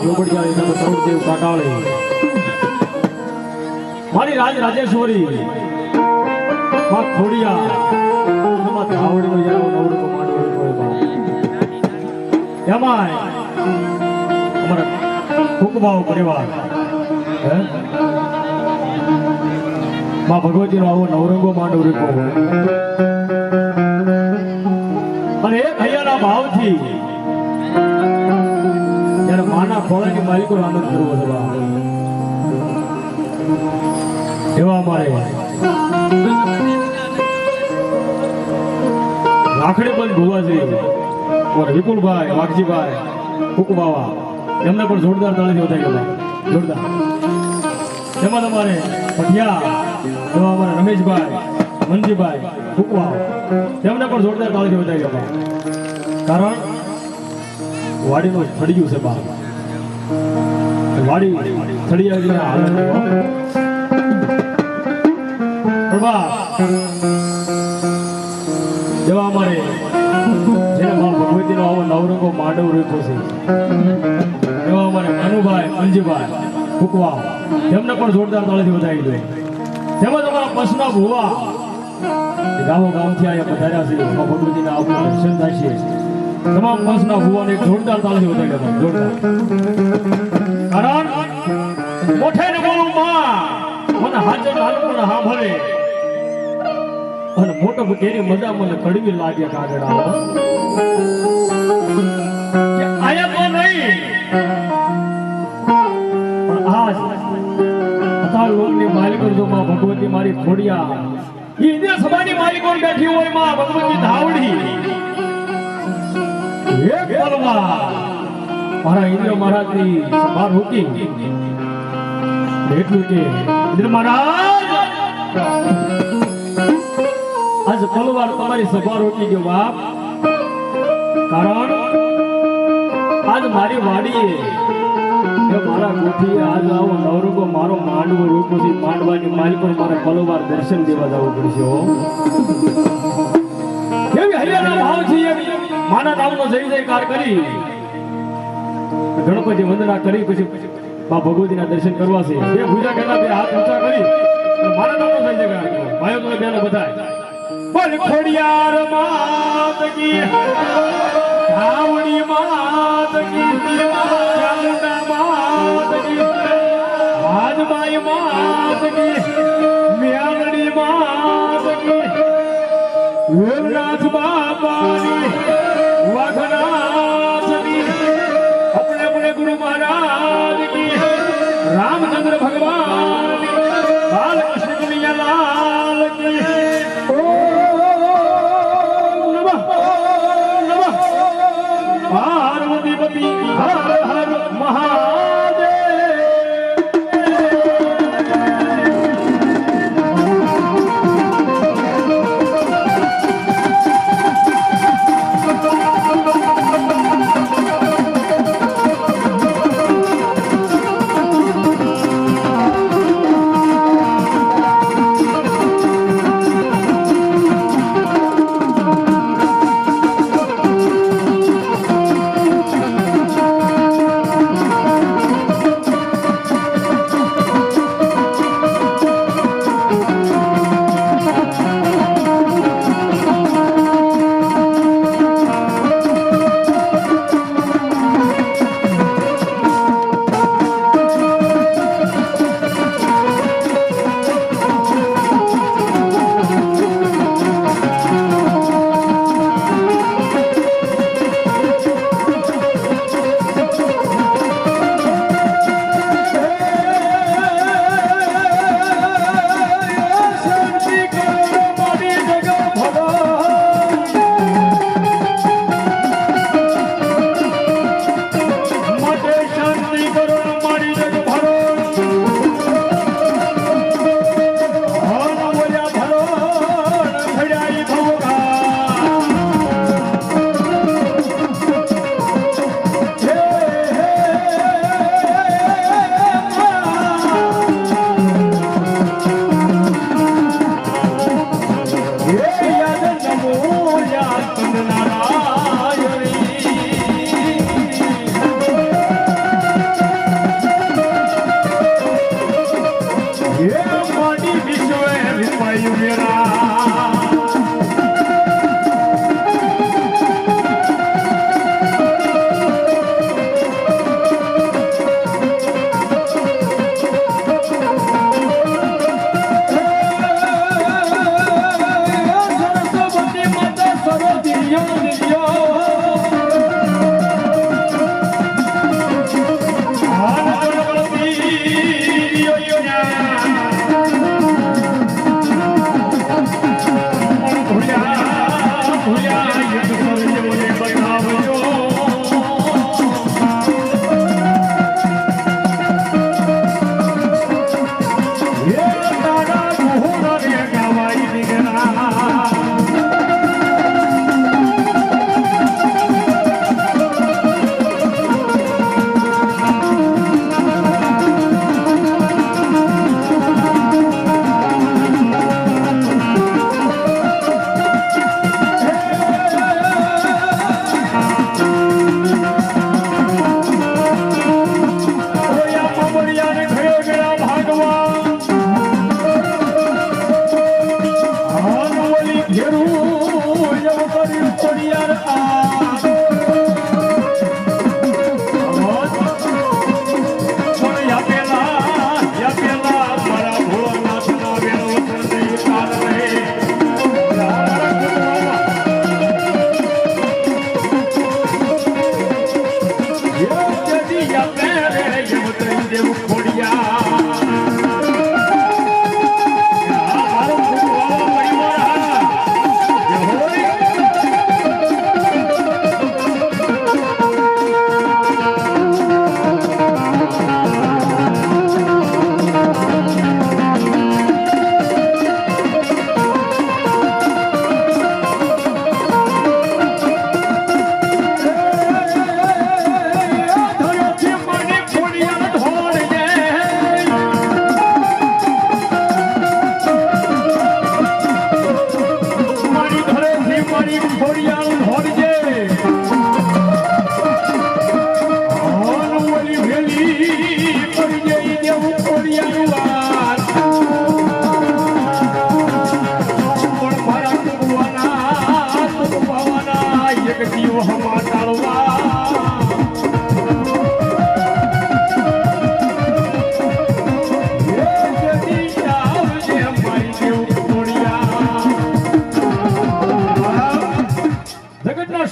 લોબડિયા તમે પ્રવૃત્તિ કાટાળી મારી રાજ રાજેશ્વરી, માં ખોડિયા એમાં ધાવડીનો યારો નવડો હોય અમારા કુકબાઓ પરિવાર, હે? માં ભગવતીનો આવો નવરંગો માંડવ રીકો અને એ હૈયાના ભાવથી માના ખોળાની માલિકો આનંદ કરવો છે એવા અમારે. રાખડી પણ ભુવાજી, ઓર વિપુલભાઈ, વાઘજીભાઈ, કુકબાવા, એમને પણ જોરદાર તાળી વધારી ગયો જોરદાર. એમાં તમારે પઠિયા એવા અમારે રમેશભાઈ મનજીભાઈ કુકવા તેમને પણ જોરદાર તાળી વધારી ગયો કારણ, વાડીનું ફળિયું છે બા વાડી ભગવતીનો આવો નવરંગો માંડવ રૂપો છે. એવા અમારે મનુભાઈ મંજીભાઈ કુકવા તેમને પણ જોરદાર તાળીથી વધાવી દે તેમજ અમારા પસના ભુવા ગામો ગામથી અહીંયા પધાર્યા છે. ભગવતીના આવું દર્શન થાય છે. તમામ પસના ભુવાને જોરદાર તાળીથી વધાવી દો જોરદાર. કારણ મોઠે ને બોલું માં મને હાજર નાનપણ સાંભળે. અને મોટો કેરી મજા મને કડવી લાગે કાગળ આયા તો નહીં. ભગવતી મારી ખોડિયા ઈ સભાની માલિકો બેઠી હોયમાં ભગવતી ધાવડી. મારા ઇન્દ્ર મહારાજની સભા રોકી. એટલું કે ઇન્દ્ર મહારાજ! આજ પલવાર તમારી સભા રોકી ગયો બાપ. કારણ આજ મારી વાડીએ મારા ગોઠી આજ આવો નવરૂપો મારો માંડવો રૂપો છે. માંડવાની પણ મારે પલવાર દર્શન દેવા જવું પડશે કેવી હરિયાણા ભાવ છે માના નામનો જય જયકાર કરી. ગણપતિ વંદના કરી, પછી બા ભગવતીના દર્શન કરવા છે. બે પૂજા કરતા બે હાથ ઊંચા કરી. મારા નામનો જય જયકાર ભાઈઓ તમે બેનો બધાય. બોલ ખોડિયાર માત કી ધાવડી માત કી હાજબાઈ માત કી. રામચંદ્ર ભગવાન Yeah, money, Mr. Ellis, by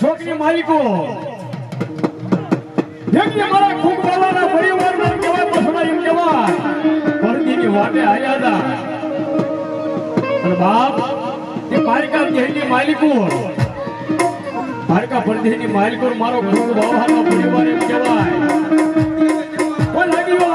છોકરી માલિકો. જેમને મારા ખૂબ બોલાના પરિવાર ના કેવા પસણા એમ કેવા પરદીની વાટે હાર્યા એ પારિકા જેની માલિકો. દ્વારકા પરદેશની માલકોર મારો ખૂબ આભારનો પરિવાર એમ કહેવાય. લાગ્યો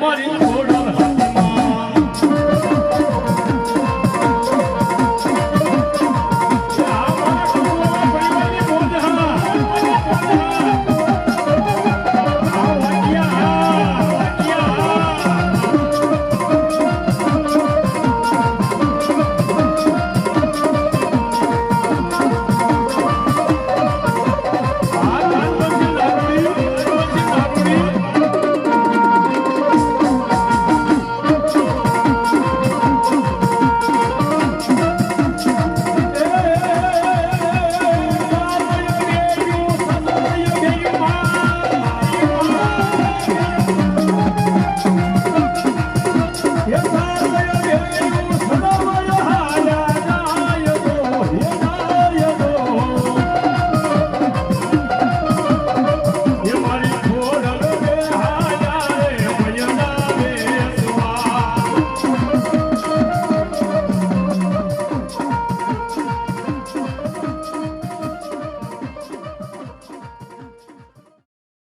મારી